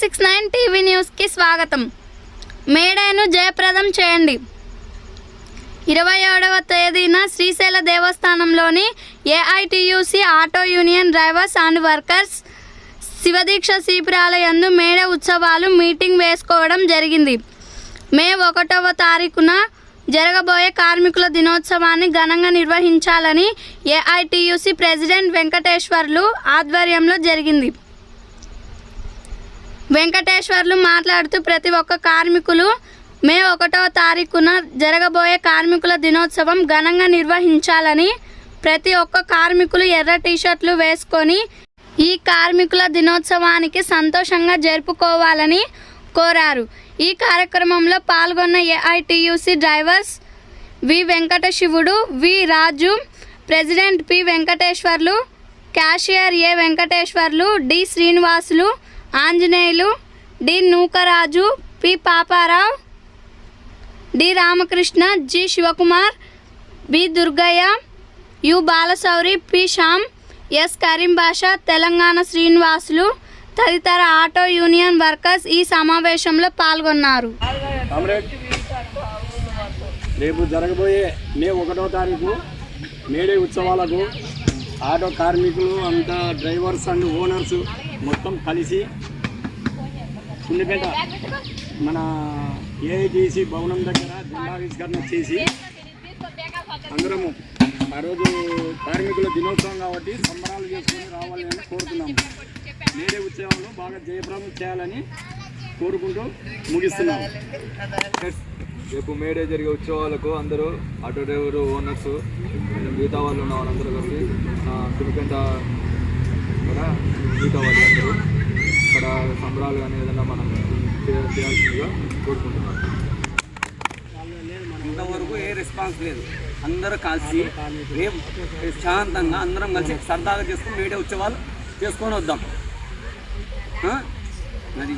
Six nine TV న్యూస్కి స్వాగతం. మేడేను జయప్రదం చేయండి. ఇరవై ఏడవ తేదీన శ్రీశైల దేవస్థానంలోని AITUC auto union drivers and workers Shiva Deeksha శిబిరాల యందు మేడ ఉత్సవాలు మీటింగ్ వేసుకోవడం జరిగింది. మే ఒకటవ తారీఖున జరగబోయే కార్మికుల దినోత్సవాన్ని ఘనంగా నిర్వహించాలని ఏఐటియుసి ప్రెసిడెంట్ వెంకటేశ్వర్లు ఆధ్వర్యంలో జరిగింది. వెంకటేశ్వర్లు మాట్లాడుతూ ప్రతి ఒక్క కార్మికులు మే ఒకటో తారీఖున జరగబోయే కార్మికుల దినోత్సవం ఘనంగా నిర్వహించాలని ప్రతి ఒక్క కార్మికులు ఎర్ర టీషర్ట్లు వేసుకొని ఈ కార్మికుల దినోత్సవానికి సంతోషంగా జరుపుకోవాలని కోరారు. ఈ కార్యక్రమంలో పాల్గొన్న AITUC drivers V Venkata Sivudu V Raju president P Venkateswarlu cashier A Venkateswarlu D Srinivasulu Anjaneyulu D Nookaraju P Paparao D Ramakrishna G Sivakumar B Durgaiah U Balashowry P Shyam S Karim Basha Telangana Srinivasulu తదితర auto union workers ఈ సమావేశంలో పాల్గొన్నారు. రేపు జరగబోయే మే ఒకటో తారీఖు May Day ఉత్సవాలకు auto కార్మికులు అంతా డ్రైవర్స్ అండ్ ఓనర్స్ మొత్తం కలిసి సున్నిపేట మన ఏఐటీసీ భవనం దగ్గర జెండావిష్కరణ చేసి అందరము ఆ రోజు కార్మికుల దినోత్సవం కాబట్టి సంబరాలు చేసుకొని రావాలి అని కోరుతున్నాము. మేడే ఉత్సవాలు బాగా జయప్రదం చేయాలని కోరుకుంటూ ముగిస్తున్నాము. రేపు మేడే జరిగే ఉత్సవాలకు అందరూ ఆటో డ్రైవర్ ఓనర్స్ మిగతా వాళ్ళు ఉన్న వాళ్ళందరూ కలిసి తుమికంట కూడా మిగతా వాళ్ళు అందరూ. ఇక్కడ సంబరాలు కానీ ఏదైనా మనం చేయాల్సిందిగా కోరుకుంటున్నాం. ఇంతవరకు ఏ రెస్పాన్స్ లేదు. అందరూ కలిసి రేపు శాంతంగా అందరం కలిసి సరదాగా చేసుకుని మేడే ఉత్సవాలు చేసుకొని వద్దాం? మరి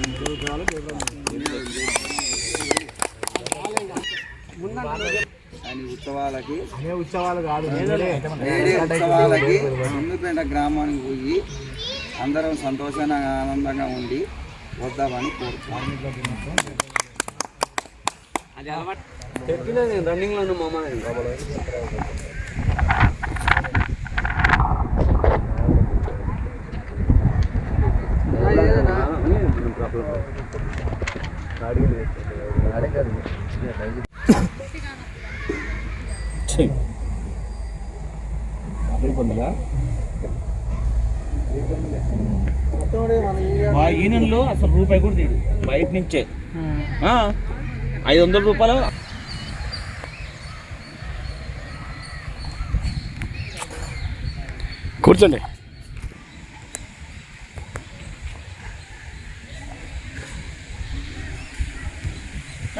అని ఉత్సవాలకి ఉత్సవాలకి సున్నిపేట గ్రామానికి పోయి అందరం సంతోషంగా ఆనందంగా ఉండి వద్దామని కోరుతున్నాను చెప్పినా నేను రన్నింగ్లో ఉన్న మామ మా యూనియన్లో అసలు రూపాయి కూడా తీడు బయట నుంచే. ఆ, ఐదు వందల రూపాయలు. కూర్చోండి.